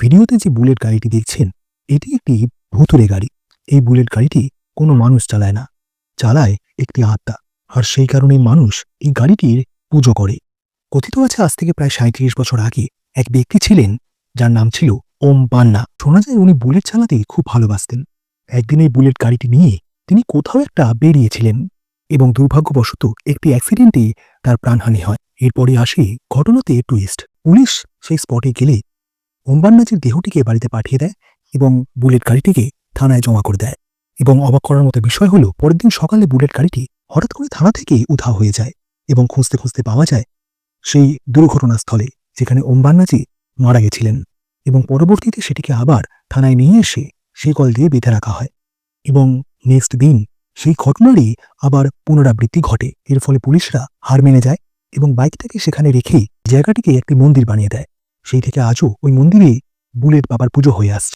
ভিডিওতে যে বুলেট গাড়িটি দেখছেন, এটি একটি ভুতুরে গাড়ি। এই বুলেট গাড়িটি কোনো মানুষ চালায় না, চালায় একটি আত্মা। আর সেই কারণে মানুষ এই গাড়িটির পুজো করে। কথিত আছে, আজ থেকে প্রায় সাঁত্রিশ বছর আগে এক ব্যক্তি ছিলেন, যার নাম ছিল ওম পান্না। শোনা যায়, উনি বুলেট চালাতে খুব ভালোবাসতেন। একদিন এই বুলেট গাড়িটি নিয়ে তিনি কোথাও একটা বেরিয়েছিলেন এবং দুর্ভাগ্যবশত একটি অ্যাক্সিডেন্টে তার প্রাণহানি হয়। এরপরে আসে ঘটনাতে টুইস্ট পুলিশ সেই স্পটে গেলে ওম্বান্নাজির দেহটিকে বাড়িতে পাঠিয়ে দেয় এবং বুলেট গাড়িটিকে থানায় জমা করে দেয় এবং অবাক করার মতো বিষয় হলো, পরের দিন সকালে বুলেট গাড়িটি হঠাৎ করে থানা থেকে উধাও হয়ে যায় এবং খুঁজতে খুঁজতে পাওয়া যায় সেই দুর্ঘটনাস্থলে যেখানে ওম্বান্নাজি মারা গেছিলেন এবং পরবর্তীতে সেটিকে আবার থানায় নিয়ে এসে সেই কল দিয়ে বেঁধে রাখা হয় এবং নেক্সট দিন সেই ঘটনারই আবার পুনরাবৃত্তি ঘটে। এর ফলে পুলিশরা হার মেনে যায় এবং বাইকটাকে সেখানে রেখেই জায়গাটিকে একটি মন্দির বানিয়ে দেয়। সেই থেকে আজও ওই মন্দিরে বুলেট বাবার পুজো হয়ে আসছে।